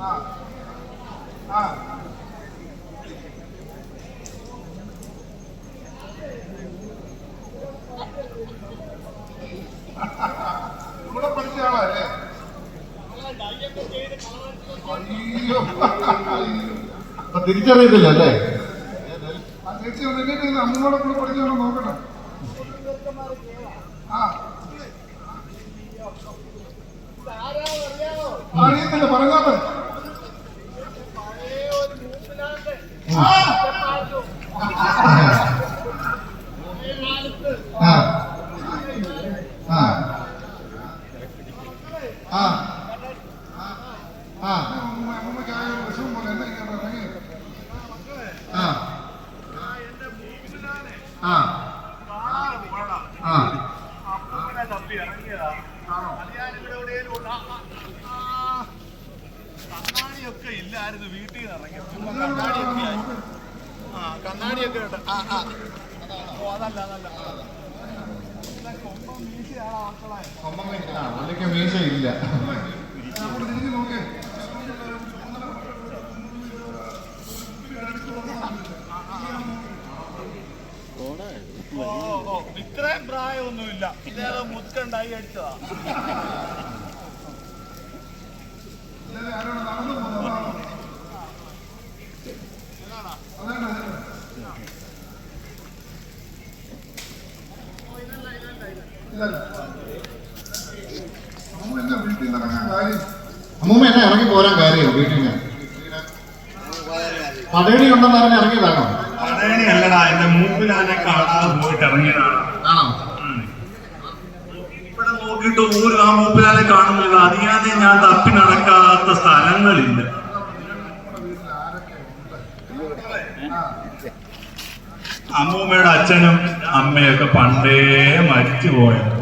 ആ ആ ഇവിടെ പഠിച്ച അയ്യോ തിരിച്ചറിയത്തില്ല അല്ലേ ആ ചേച്ചി ഒന്ന് എന്നെ ഇന്ന് അമ്മൂടെ കൂടെ പഠിച്ചാണോ നോക്കട്ടെ ആ അറിയത്തില്ല പറഞ്ഞാട്ടെ ആ ആ ആ ആ ആ അമ്മൂമ്മ അമ്മൂമ്മയ്ക്ക് ആകെ ഒരു വിഷമം പോലെ എന്നെ ഇങ്ങനെ ഇറങ്ങി ആ ആ ആ കണ്ണാടിയൊക്കെ ഇല്ലായിരുന്നു വീട്ടിൽ നിന്ന് ഇറങ്ങി ചുമ്മാ കണ്ണാടിയൊക്കെ ആയി ആ കണ്ണാടിയൊക്കെ ഉണ്ട് ആ ആ ഓ അതല്ല അതല്ല ഇല്ല, കൊമ്പൻ വീശിയാണ് മക്കളെ ആ ഇത്രയും പ്രായമൊന്നുമില്ല. ഇതേതോ മുത്തുണ്ടായി അടിച്ചതാ. അമ്മൂമ്മ എന്നെ ഇറങ്ങി പോരാൻ കാര്യമോ വീട്ടിൽ നിന്ന്. പടയണി ഉണ്ടെന്ന് അറിഞ്ഞ് ഇറങ്ങിയതാണോ? പടയണി അല്ലടാ എന്റെ മൂപ്പിലാനെ കാണാതെ പോയിട്ട് ഇറങ്ങിയതാണ്. ആണോ? ഇവിടെ നോക്കിയിട്ട് ഒരു ആ മൂപ്പിലാനെ കാണുന്നില്ല. അറിയാതെ ഞാൻ തപ്പി നടക്കാത്ത സ്ഥലങ്ങളില്ല നമ്മുടെ വീട്ടിൽ ആരൊക്കെ ഉണ്ട് ആ അമ്മൂമ്മയുടെ അച്ഛനും അമ്മയൊക്കെ പണ്ടേ മരിച്ചു പോയത്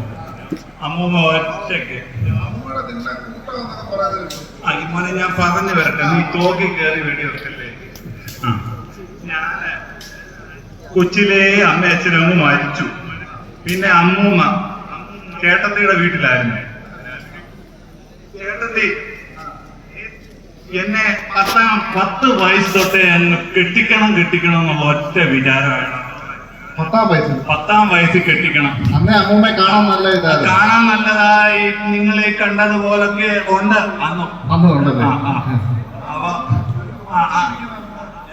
അമ്മൂമ്മ ഒറ്റയ്ക്ക്. ആ ഞാൻ പറഞ്ഞു വരട്ടെ. നീ തോക്കി കയറി വെടിവെക്കല്ലേ ആ. ഞാൻ കൊച്ചിലെ അമ്മ അച്ഛനും മരിച്ചു. പിന്നെ അമ്മൂമ്മ ചേട്ടത്തിയുടെ വീട്ടിലായിരുന്നു. ചേട്ടത്തി എന്നെ പത്താം പത്ത് വയസ്സ് തൊട്ടേ എന്നെ കെട്ടിക്കണം കെട്ടിക്കണം എന്നുള്ള ഒറ്റ വിചാരമാണ് പത്താം വയസ്സിൽ. പത്താം വയസ്സിൽ കെട്ടിക്കണം. അന്നേ അമ്മൂമ്മയെ കാണാൻ നല്ല ഇതാണ് കാണാൻ നല്ലതായി നിങ്ങളെ കണ്ടതുപോലൊക്കെ ഉണ്ട്. അന്നു അന്ന് ഉണ്ടല്ലേ.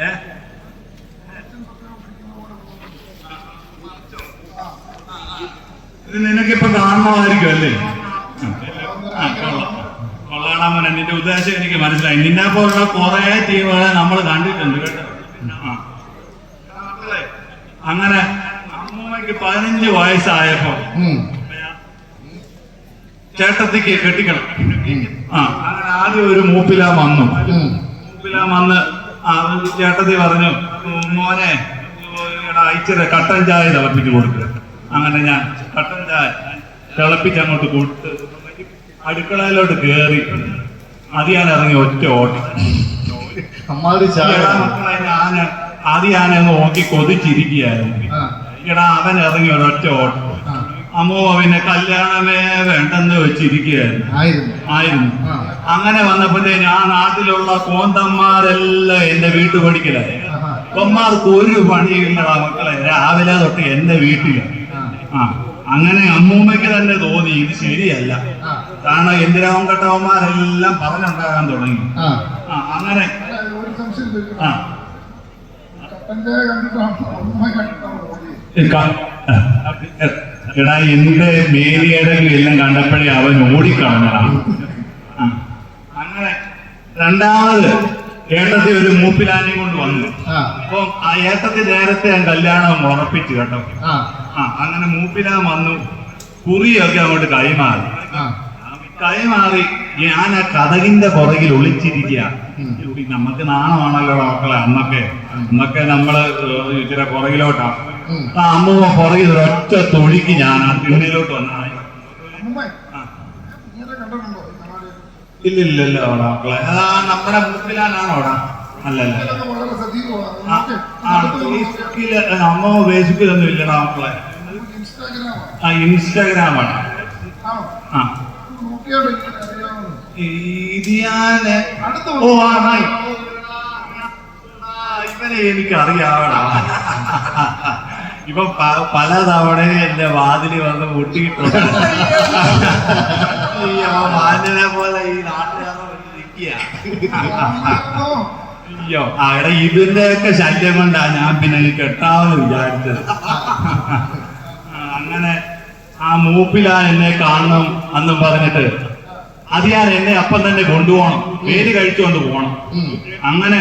ഏ? ഇത് നിനക്കിപ്പോ കാണണമായിരിക്കും അല്ലേ. കൊള്ളാടാ മോനെ. നിന്റെ ഉദ്ദേശം എനിക്ക് മനസ്സിലായി. നിന്നെ പോലുള്ള കുറെ ടീമുകളെ നമ്മൾ കണ്ടിട്ടുണ്ട് കേട്ടോ. ആ. അങ്ങനെ അമ്മൂമ്മയ്ക്ക് പതിനഞ്ച് വയസ്സായപ്പോ. ചേട്ടത്തിക്ക് കെട്ടിക്കണം. ആ അങ്ങനെ ആദ്യം ഒരു മൂപ്പില വന്നു. മൂപ്പില വന്ന് ചേട്ടത്തി പറഞ്ഞു "ഉം, മോനെ ഇച്ചിരി കട്ടൻ ചായ തിളപ്പിച്ച് കൊടുക്കുക അങ്ങനെ ഞാൻ കട്ടൻ ചായ തിളപ്പിച്ച് അങ്ങോട്ട് കൊടുത്ത് അടുക്കളയിലോട്ട് കയറി അത് ഞാൻ ഇറങ്ങി ഒറ്റ ഓട്ടം. അമ്മാതിരി മക്കളെ ഞാൻ നോക്കി കൊതിച്ചിരിക്കുകയായിരുന്നു. എടാ അവൻ ഇറങ്ങി ഒരൊറ്റ ഓട്ടം. അമ്മോ പിന്നെ കല്യാണമേ വേണ്ടെന്ന് വെച്ചിരിക്കുകയായിരുന്നു. ആയിരുന്നു. അങ്ങനെ വന്നപ്പോഴേ ഞാൻ നാട്ടിലുള്ള കോന്തന്മാരെല്ലാം എന്റെ വീട്ടു പഠിക്കലായി. ആഹാ. കൊന്മാർക്ക് ഒരു പണിയില്ലടാ മക്കളെ. രാവിലെ തൊട്ട് എന്റെ വീട്ടിൽ. ആ. അങ്ങനെ അമ്മൂമ്മയ്ക്ക് തന്നെ തോന്നി ഇത് ശരിയല്ല. കാരണം എന്തിനാവും കെട്ടവന്മാരെല്ലാം പറഞ്ഞുണ്ടാകാൻ തുടങ്ങി. ആ. അങ്ങനെ. ആ കട്ടൻ ചായ കണ്ടിട്ടാണ് അമ്മ കണ്ടിട്ടാണ് ഓടിയത് ഈ ക- എടാ എന്റെ മേലിയടകൾ എല്ലാം കണ്ടപ്പോഴേ അവൻ ഓടിക്കളഞ്ഞടാ. അങ്ങനെ രണ്ടാമത് ഏട്ടത്തി ഒരു മൂപ്പിലാനെ കൊണ്ട് വന്നു. ആ. അപ്പൊ ആ ഏട്ടത്തി നേരത്തെ ഞാൻ കല്യാണം ഉറപ്പിച്ചു കേട്ടോ. ആ. ആ അങ്ങനെ മൂപ്പിലാൻ വന്നു. കുറിയൊക്കെ അങ്ങോട്ട് കൈമാറി. കൈമാറി ഞാൻ ആ കഥകിന്റെ പുറകിൽ ഒളിച്ചിരിക്കുക. നമുക്ക് നാണമാണല്ലോ മക്കളെ അന്നൊക്കെ. അന്നൊക്കെ നമ്മൾ ഇച്ചിരി പുറകിലോട്ടാ. ആ അമ്മ പുറകിൽ ഒറ്റ തൊഴിക്ക് ഞാൻ ആ തിണ്ണിലോട്ട് വന്ന ഇല്ലില്ലല്ലോ അവിടെ മക്കളെ. ആ നമ്മുടെ മുക്കിലാനാണോ അവിടെ? അല്ലല്ല. അമ്മ ഫേസ്ബുക്കിലൊന്നും ഇല്ലടാ മക്കളെ. ആ ഇൻസ്റ്റാഗ്രാമാണ്. ആ. ഇത് ഓ. ആ, ഇവനെ എനിക്ക് അറിയാവടാ ഇപ്പൊ പല തവണ എന്റെ വാതിൽ വന്ന് മുട്ടിയിട്ടുണ്ട്. മാന്യനെ പോലെ ഈ അറിയാവുന്നോ? അയ്യോ അവിടെ ഇതിന്റെ ഒക്കെ ശല്യം കൊണ്ടാ ഞാൻ പിന്നെ കെട്ടാമെന്ന് വിചാരിച്ചത്. അങ്ങനെ ആ മൂപ്പിലാ എന്നെ കാണണം എന്നും പറഞ്ഞിട്ട് അത് ഞാൻ എന്നെ അപ്പം തന്നെ കൊണ്ടുപോകണം. പേര് കഴിച്ചുകൊണ്ട് പോകണം. അങ്ങനെ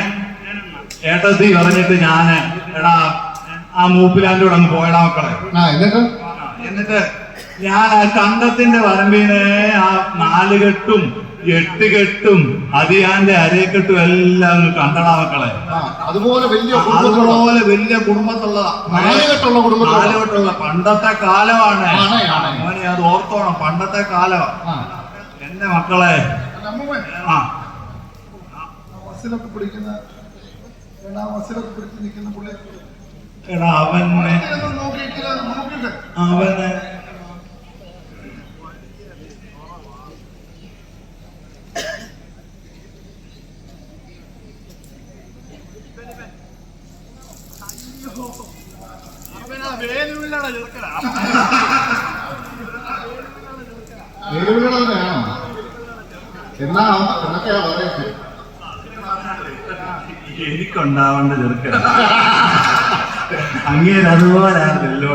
ഏട്ടത്തി പറഞ്ഞിട്ട് ഞാൻ എടാ ആ മൂപ്പിലാന്റെ കൂടെ അങ്ങ് പോയടാ മക്കളെ. എന്നിട്ട്? ഞാൻ ആ കണ്ടത്തിന്റെ വരമ്പിനെ ആ നാലുകെട്ടും എട്ടുകെട്ടും അതിയാന്റെ അരക്കെട്ടും എല്ലാം അങ്ങ് കണ്ടടാ മക്കളെ. അതുപോലെ വലിയ അതുപോലെ വലിയ കുടുംബത്തുള്ളതാ. നാലുകെട്ടുള്ള കുടുംബം നാലുകെട്ടുള്ള പണ്ടത്തെ കാലമാണ്. മോനെ അത് ഓർത്തോണം പണ്ടത്തെ കാലമാണ് എന്റെ മക്കളെ. ആ. ആ ബസ്സിലൊക്കെ പിടിച്ച് നിൽക്കുന്ന എടാ അവനെ ഇതൊന്നും നോക്കിയിട്ടില്ല നോക്കിയിട്ട് അവന് വേലുള്ളടാ ചെറുക്കടാ വെല്ലുവിളികൾ തന്നെയാണോ എന്നാ എന്നൊക്കെയാ പറയുന്നത്. എനിക്കുണ്ടാവേണ്ട ചെറുക്കൻ. അതുപോലാണല്ലോ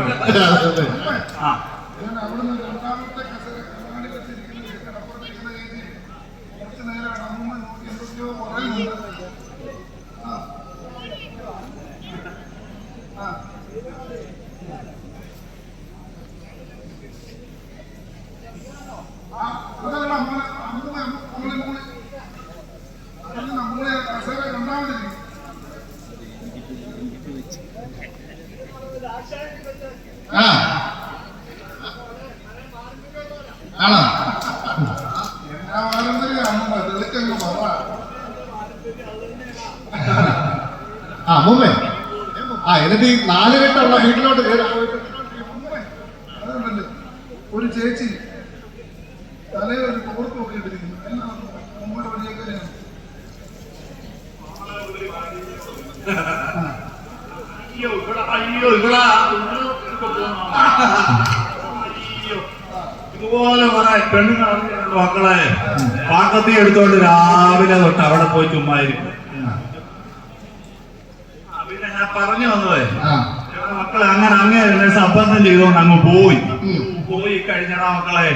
ആ ഞാൻ അവിടുന്ന് രണ്ടാമത്തെ കസേര കണ്ണാടി വെച്ചിരിക്കുന്ന കടപ്പുറത്തിരിക്കുന്ന രീതിയിൽ കുറച്ച് നേരമാണ് അമ്മൂമ്മ നോക്കി എന്തൊക്കെയോ പറയുന്നുണ്ട് ആ ആ ആ, അതല്ല അമ്മൂമ്മ അമ്മൂമ്മ അമ്മൂമ്മ മൂളി അതല്ല നമ്മളെ കസേര രണ്ടാമതിരിക്കും ആ. ആ മുമ്പേ. ആ എന്നിട്ട് ഈ നാലുകെട്ടുള്ള വീട്ടിലോട്ട് കയറി പോയിട്ട് ഒരു ചേച്ചി തലയിൽ ഒരു തോർത്ത് ഒക്കെ ഇട്ടിരിക്കുന്നു എന്നാ നമ്മുടെ വഴിയൊക്കെയാണ് അയ്യോ ഇവിടെ അയ്യോ ഇവിടെ അയ്യോ കുറെ പെണ്ണുങ്ങളുണ്ട് മക്കളെ. പാക്കത്തി എടുത്തോണ്ട് രാവിലെ തൊട്ട് അവിടെ പോയി ചുമ്മായിരിക്കും പിന്നെ ഞാൻ പറഞ്ഞു വന്നതേ മക്കളെ അങ്ങനെ അങ്ങനെ സംബന്ധം ചെയ്തോണ്ട് അങ്ങ് പോയി. പോയി കഴിഞ്ഞടാ മക്കളെ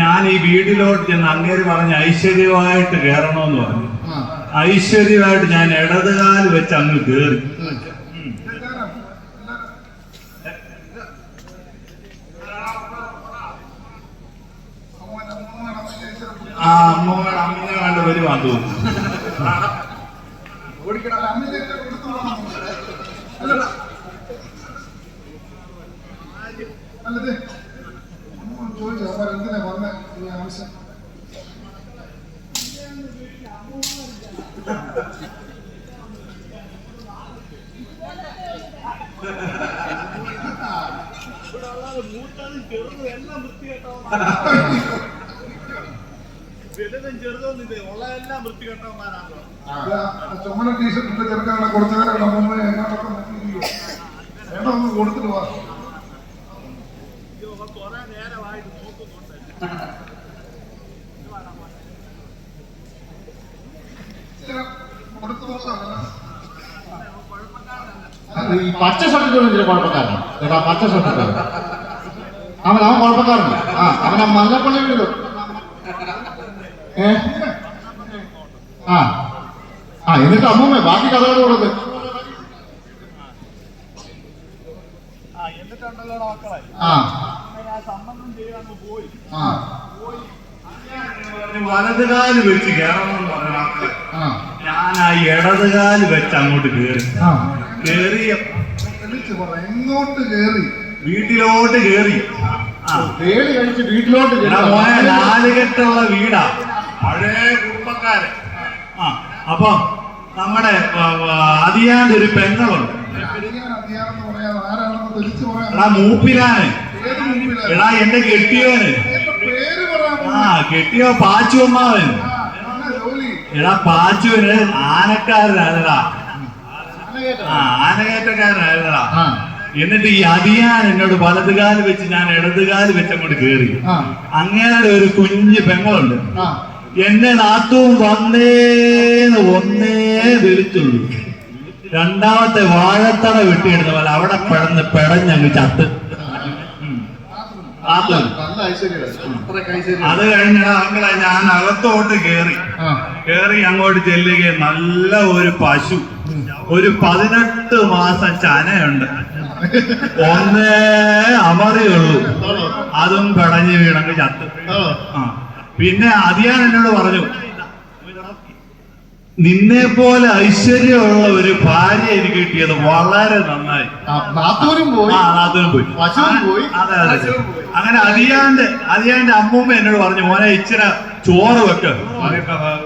ഞാൻ ഈ വീട്ടിലോട്ട് ചെന്ന് അങ്ങേര് പറഞ്ഞ് ഐശ്വര്യമായിട്ട് കയറണമെന്ന് പറഞ്ഞു. ഐശ്വര്യമായിട്ട് ഞാൻ ഇടതുകാൽ വെച്ച് അങ്ങ് കയറി ഉം. എല്ലാവരും അമ്മൂമ്മ അമ്മൂമ്മ അമ്മ ചേച്ചിയുടെ ആ അമ്മയുടെ അമ്മയെ കണ്ട് വരുവാൻ തോന്നുന്നു ഓടിക്കണം അല്ല അമ്മ ചേച്ചിയുടെ കൊടുത്തു അമ്മിനെ അല്ല അല്ലത്. തോന്നുന്നു ചോദിച്ചു അമ്മ എന്തിനാ വന്ന? ആവശ്യം. വലുതും ചെറുതൊന്നും ഉള്ളതെല്ലാം വൃത്തികെട്ടവന്മാരാണല്ലോ അല്ല, ആ ചുമല ടീഷർട്ടിന്റെ ചെറുക്കാണ് കുറച്ചു നേരം അമ്മൂമ്മ എങ്ങോട്ടൊക്കെ നോക്കിയിരിക്കും വേണ്ട ഒന്ന് കൊടുത്തിട്ട് വാ. ഈ പച്ച ഷർട്ടിട്ട് ഇച്ചിരി കുഴപ്പക്കാരനാണ് പച്ച ഷർട്ടിട്ട് അവൻ അവൻ കുഴപ്പക്കാരനാണ് ആ അവനെ മല്ലപ്പള്ളി വീട്. ആ. ആ എന്നിട്ട് അമ്മൂമ്മ ബാക്കി കഥകൾ കൊടുത്ത് ആ ആ. വലതുകാൽ വെച്ച് കേറണമെന്ന് പറഞ്ഞ പറഞ്ഞു ആ. ഞാൻ ആ ഇടതുകാൽ വെച്ച് അങ്ങോട്ട് കേറി. കേറിയ എങ്ങോട്ട് കേറി? വീട്ടിലോട്ട് കേറി. തേടി കഴിച്ച് വീട്ടിലോട്ട് നാലുകെട്ടുള്ള വീടാ. പഴയ കുടുംബക്കാര്. ആ അപ്പൊ നമ്മുടെ അതിയാന്റെ ഒരു പെങ്ങളുണ്ട്. എടാ മൂപ്പിലാന്. എടാ എന്റെ കെട്ടിയോന്. ആ കെട്ടിയോ പാച്ചുവമ്മാവൻ. അമ്മാവൻ എടാ പാച്ചുവിന് ആനക്കാരനായിരുന്നടാ ആ ആനകയറ്റക്കാരനായിരുന്നടാ എന്നിട്ട് ഈ അതിയാൻ എന്നോട് വലതുകാൽ വെച്ച് ഞാൻ ഇടതുകാൽ വെച്ച് അങ്ങോട്ട് കേറി അങ്ങനെ ഒരു കുഞ്ഞ് പെങ്ങളുണ്ട്. ആ. എന്നെ നാത്തും വന്നേന്ന് ഒന്നേ വിളിച്ചുള്ളൂ. രണ്ടാമത്തെ വാഴത്തട വെട്ടിയെടുത്ത പോലെ അവിടെ പെടന്ന് പെടഞ്ഞങ്ങ് ചത്ത്. അത് കഴിഞ്ഞാ മക്കളെ ഞാൻ അകത്തോട്ട് കേറി. കേറി അങ്ങോട്ട് ചെല്ലുകയും നല്ല ഒരു പശു. ഒരു പതിനെട്ട് മാസം ചനയുണ്ട്. ഒന്നേ അമറിയുള്ളൂ. അതും പെടഞ്ഞു വീണങ്ങ് ചത്ത്. ആ. പിന്നെ അതിയാൻ എന്നോട് പറഞ്ഞു നിന്നെ പോലെ ഐശ്വര്യമുള്ള ഒരു ഭാര്യ എനിക്ക് കിട്ടിയത് വളരെ നന്നായി. നാത്തൂരും പോയി. ആ പോയി. പോയി, അതെ അതെ. അങ്ങനെ അതിയാന്റെ അതിയാന്റെ അമ്മൂമ്മ എന്നോട് പറഞ്ഞു മോനെ ഇച്ചിരി ചോറ് വെക്ക്.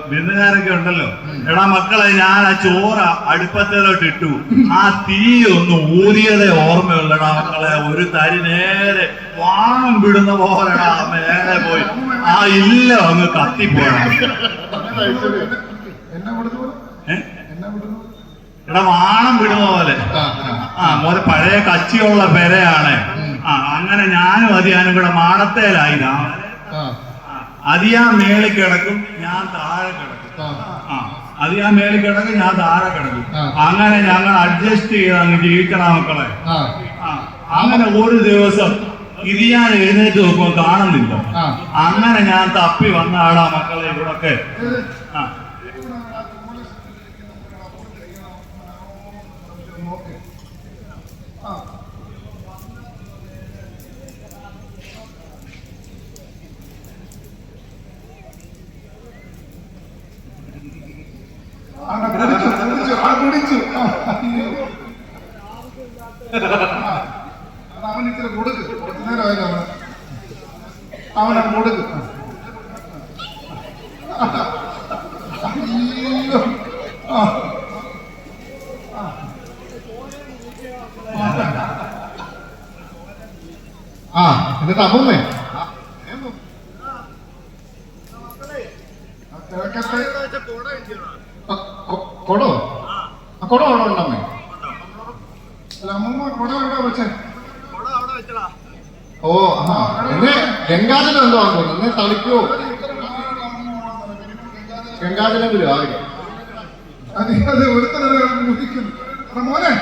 വിരുന്നുകാരൊക്കെ ഉണ്ടല്ലോ. എടാ മക്കളെ ഞാൻ ആ ചോറ് അടുപ്പത്തിലോട്ട് ഇട്ടു. ആ തീ ഒന്ന് ഊരിയതേ ഓർമ്മയുള്ളടാ മക്കളെ. ഒരു തരി നേരെ വാണം വിടുന്ന പോലെടാ നേരെ പോയി. ആ ഇല്ല അങ്ങ് കത്തിപ്പോണം നല്ല വിടുന്നു ഏ? എന്നെ വിടുന്നു എടാ വാണം വിടുന്ന പോലെ. ആ, മോനെ പഴയ കച്ചിയുള്ള പെരയാണ്. ആ അങ്ങനെ ഞാനും അതിയാനും കൂടെ മാടത്തേലായി. ആ, അതിയാ മേളിൽ കിടക്കും ഞാൻ താഴെ കിടക്കും. ആ. അതിയാ മേളിൽ കിടക്കും ഞാൻ താഴെ കിടക്കും. അങ്ങനെ ഞങ്ങൾ അഡ്ജസ്റ്റ് ചെയ്ത് അങ്ങ് ജീവിക്കണം മക്കളെ. അങ്ങനെ ഒരു ദിവസം ഇത് ഞാൻ എഴുന്നേറ്റ് നോക്കുമ്പോൾ കാണുന്നില്ല. അങ്ങനെ ഞാൻ തപ്പി വന്ന ആളാ മക്കളെ ഇവിടൊക്കെ. ആ ആ, കുടിച്ചു, കുടിച്ചു, ആ, കുടിച്ചു. ആ, അയ്യോ. ആ, അത് അവൻ ഇച്ചിരി കൊടുക്ക് കുറച്ചു നേരമായില്ല അവന് അവനെ കൊടുക്ക് അയ്യോ ആ എന്നിട്ട് അമ്മൂമ്മേ ആ കിഴക്കത്തെ ആ, കൊ- കൊടോ ആ കൊടോ അവിടെ ഉണ്ടമ്മേ അല്ല അമ്മ കുട എവിടെ വെച്ചേ. ഓ ആ എന്നെ ഗംഗാജലം എന്തോ തോന്നുന്നു. എന്നെ തളിക്കോ? ഗംഗാജലം ആകെ അതെ അതെ ഒരുത്തരെ മുതിക്കുന്നു എടാ മോനെ.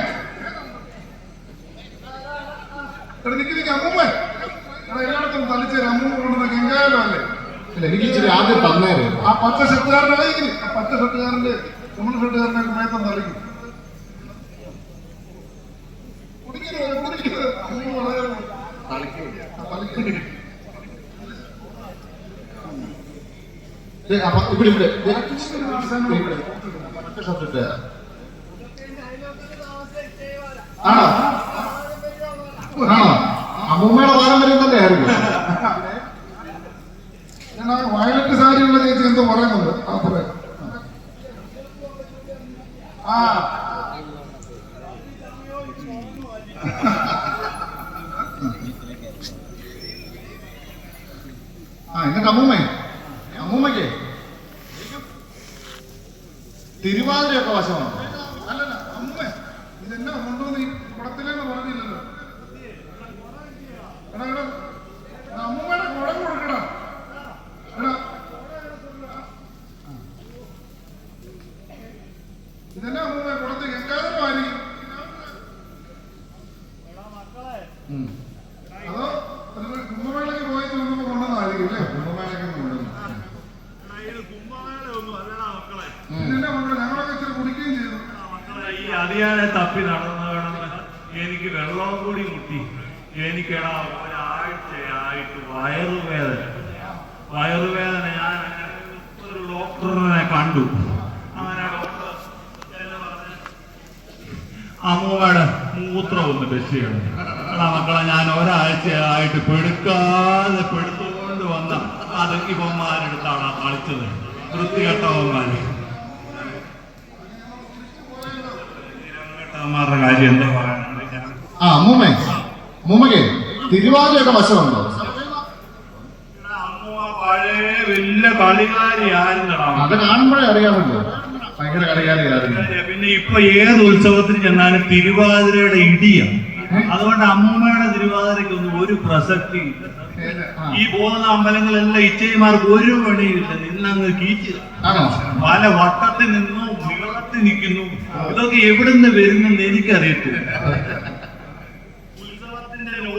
എടാ നിക്ക് നിക്ക് അമ്മൂമ്മ. എല്ലായിടത്തും തളിച്ചേരും അമ്മൂമ്മ കൊണ്ടുവന്ന ഗംഗായാലോ അല്ലേ? എനിക്ക് ഇച്ചിരി ആദ്യം തന്നേരെ. ആ പച്ച ഷർട്ടുകാരന്റെ ആയിരിക്കും ആ പച്ച ഷെട്ടുകാരന്റെ നമ്മൾ ഷെട്ടുകാരനെ മേത്തം തളിക്കും കുടിക്കരുത് കുടിക്കരുത് അമ്മൂമ്മ വളരെ ആ, തളിക്കും. ദേ, അപ്പൊ ഇവിടെ ഇവിടെ. ദേ, ഇവിടെ. മറ്റേ ഷർട്ട് ഇട്ടേ. ആണോ? ആണോ? അമ്മൂമ്മയുടെ പാരമ്പര്യം തന്നെ ആയിരുന്നു. ഞാൻ ആ വയലറ്റ് സാരിയുള്ള ചേച്ചി എന്തോ പറയുന്നുണ്ട്. ആ പറയാം. ആ. ആ എന്നിട്ട് അമ്മൂമ്മേ. അമ്മൂമ്മയ്ക്ക് തിരുവാതിരയൊക്കെ വശമാണ്. അല്ലല്ല അമ്മേ ഇതെന്നാ കൊണ്ടുവന്ന് ഈ കുടത്തിലെന്ന് പറഞ്ഞില്ലല്ലോ എടാ എടാ എടാ, അമ്മൂമ്മയുടെ കുടം കൊടുക്കടാ എടാ ഇതെന്നാ അമ്മൂമ്മ കുടത്തിൽ എക്കാലം ആയിരിക്കും ഉം. അതോ ഒരു കുംഭമേളയ്ക്ക് പോയിട്ട് വന്നപ്പോ കൊണ്ടുവന്നായിരിക്കും അല്ലേ കുംഭമേളയ്ക്ക് ഒന്ന് കൊണ്ടുവന്നു. ഉം. ഇതെന്നാ മക്കളെ ഞങ്ങളൊക്കെ ഇച്ചിരി കുടിക്കുകയും ചെയ്തു മക്കളെ, ഈ അതിയാനെ തപ്പി നടന്നു വേണമെന്ന് എനിക്ക് വെള്ളവും കൂടി മുട്ടി. എനിക്കടാ ഒരാഴ്ചയായിട്ട് വയറുവേദന. വയറുവേദന ഞാൻ ഒരു ഡോക്ടറിനെ കണ്ടു. അങ്ങനെ ഡോക്ടർ അമ്മൂമ്മയുടെ മൂത്രം ഒന്ന് ടെസ്റ്റ് എടാ മക്കളെ ഞാൻ ഒരാഴ്ചയായിട്ട് പെടുക്കാതെ പെടുത്തുകൊണ്ട് വന്ന അത് ഇവന്മാരെടുത്താണ് കളിച്ചത്. വൃത്തികെട്ടവന്മാര് തിരങ്ങട്ടവന്മാരുടെ കാര്യം എന്താ ഞാൻ ആ അമ്മൂമ്മേ അമ്മൂമ്മക്ക് തിരുവാതിരയൊക്കെ വശമുണ്ടോ? വലിയ കളികാരിയായിരുന്നടാ അത് കാണുമ്പോഴേ അറിയാമല്ലോ. ഭയങ്കര കളികാരിയായിരുന്നു. പിന്നെ ഇപ്പൊ ഏത് ഉത്സവത്തിന് ചെന്നാലും തിരുവാതിരയുടെ ഇടിയാണ് അതുകൊണ്ട് അമ്മൂമ്മയുടെ തിരുവാതിരയ്ക്കൊന്നും ഒരു പ്രസക്തി ഈ പോകുന്ന അമ്പലങ്ങളെല്ലാം ഇച്ചയിമാർക്ക് ഒരു പണിയില്ല നിന്നങ്ങ് കീച്ചുക പല വട്ടത്തിൽ നിന്നു നീളത്തിൽ നിൽക്കുന്നു. ഇതൊക്കെ എവിടുന്ന് വരുന്നെന്ന് എനിക്കറിയത്തില്ല.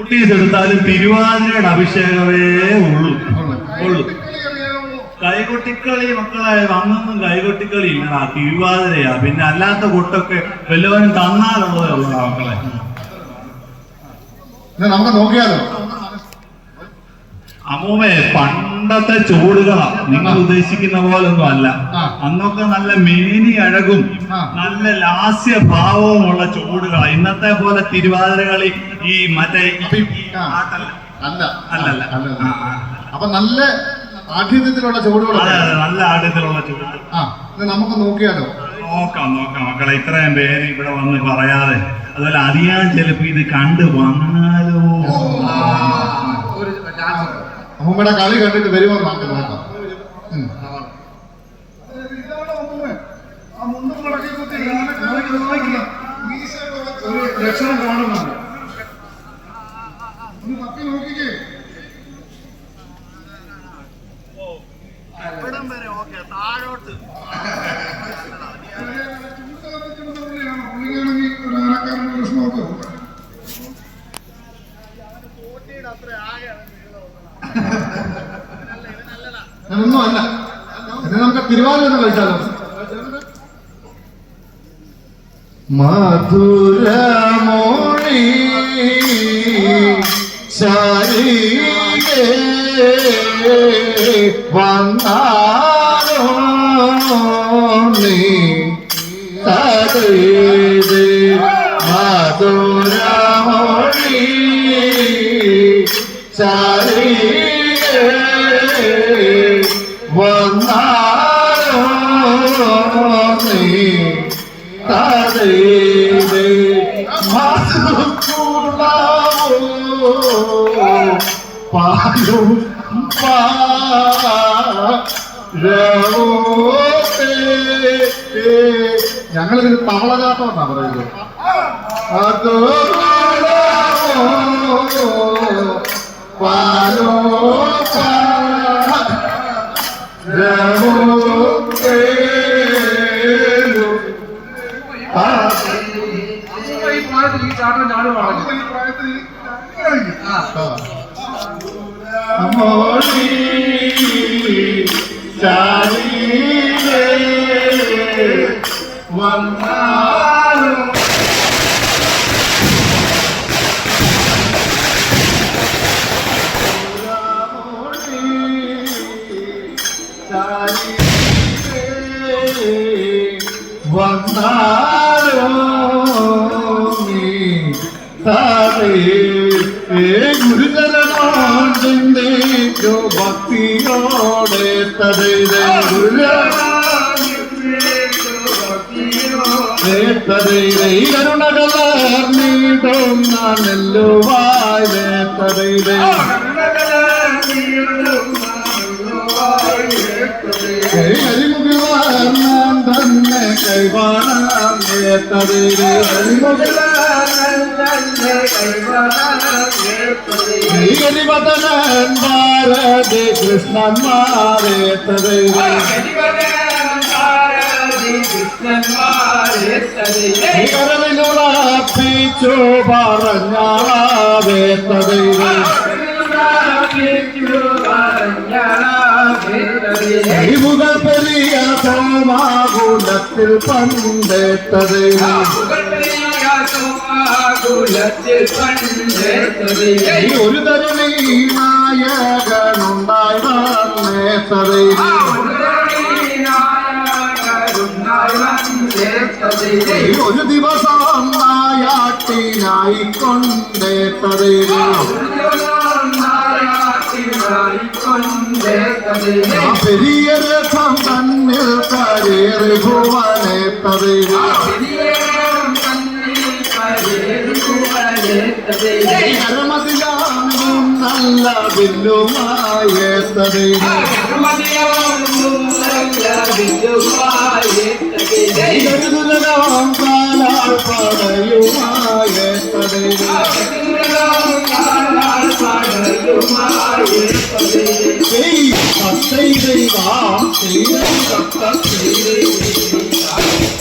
നോട്ടീസ് എടുത്താലും തിരുവാതിരയുടെ അഭിഷേകമേ ഉള്ളൂ. ഉള്ളൂ. കൈകൊട്ടിക്കളി മക്കളെ അന്നൊന്നും കൈകൊട്ടിക്കളി ഇല്ലടാ. തിരുവാതിരയാ. പിന്നെ അല്ലാത്ത കൊട്ടൊക്കെ വല്ലവനും തന്നാലുള്ളതേ ഉള്ളൂ മക്കളെ. നമുക്ക് നോക്കിയാലോ? അമ്മൂമ്മേ പണ്ടത്തെ ചൂടുകളാ. നിങ്ങൾ ഉദ്ദേശിക്കുന്ന പോലൊന്നും അല്ല അന്നൊക്കെ നല്ല മേനി അഴകും നല്ല ലാസ്യ ഭാവവും ഉള്ള ചൂടുകളാ. ഇന്നത്തെ പോലെ തിരുവാതിര കളി ഈ മറ്റേ അല്ല. അല്ല. അപ്പൊ നല്ല ആഠ്യത്തിലുള്ള ചൂടുകളാണ് നല്ല ആഠ്യത്തിലുള്ള ചൂടുകൾ. ആ നമുക്ക് നോക്കിയാലോ? നോക്കാം നോക്കാം. മക്കളെ ഇത്രയും പേര് ഇവിടെ വന്ന് പറയാതെ. അതുപോലെ അറിയാൻ ചിലപ്പോ ഇത് കണ്ടു വന്നാലോ? അമ്മൂമ്മയുടെ കളി കണ്ടിട്ട് വരുമോ നമുക്ക് നോക്കാം. ഒരു ലക്ഷണം ഇതാണ് അമ്മൂമ്മ. ആ മുണ്ടും മടക്കി കുത്തി ഇങ്ങനെ കാണിക്കുന്ന മീശയൊക്കെ വെച്ച് ഒരു ലക്ഷണം കാണുന്നുണ്ട് ഒന്ന് തപ്പി നോക്കിക്കേ ഇവിടം വരെ ഓക്കെ താഴോട്ട് ചൂട് കത്തിച്ചിടുന്ന പുള്ളിയാണോ പുള്ളിക്കാണെങ്കിൽ ഒരു ആനക്കാരന്റെ പ്രശ്നം നോക്കും കോട്ടിയുടെ അത്ര ആകെ ഞാനൊന്നും അല്ല ഇത് നമുക്ക് തിരുവാതിര ഒന്ന് കളിച്ചാലോ മധുരമോണി ശരീരേ വന്നാലോ ഞങ്ങളിതിന് തവളകാട്ടം പറയുന്നത്. അതോ പാലോ ഗുരുചരണോണ്ടിന്റെ ഭക്തിയോടെ തടേ തടേ കരുണകളർന്നിടും നെല്ലുവായ തടേ കരിമുകിലാർന്നാൻ തന്നെ കൈവാണേ തടേ ശ്രീകരിവദനൻ గిరివదనం భారతి కృష్ణ మారే తదైవీ చూబారే తదైవ பெரிய சோமாகுலத்தில் ഒരു തരുണി നായകനുണ്ടായി വന്നേത്തതേ ഒരു ദിവസം നായാട്ടിനായി കൊണ്ടേ തടേ പെരിയ രഥം തന്നിൽ കരേറി కర్మదిగా నల్ల బిల్లు మాయేస్తది జరుగుతుగా పాలాడు పాడయు మాయేస్తది సత్తై దైవా శ్రీ సత్త శ్రీ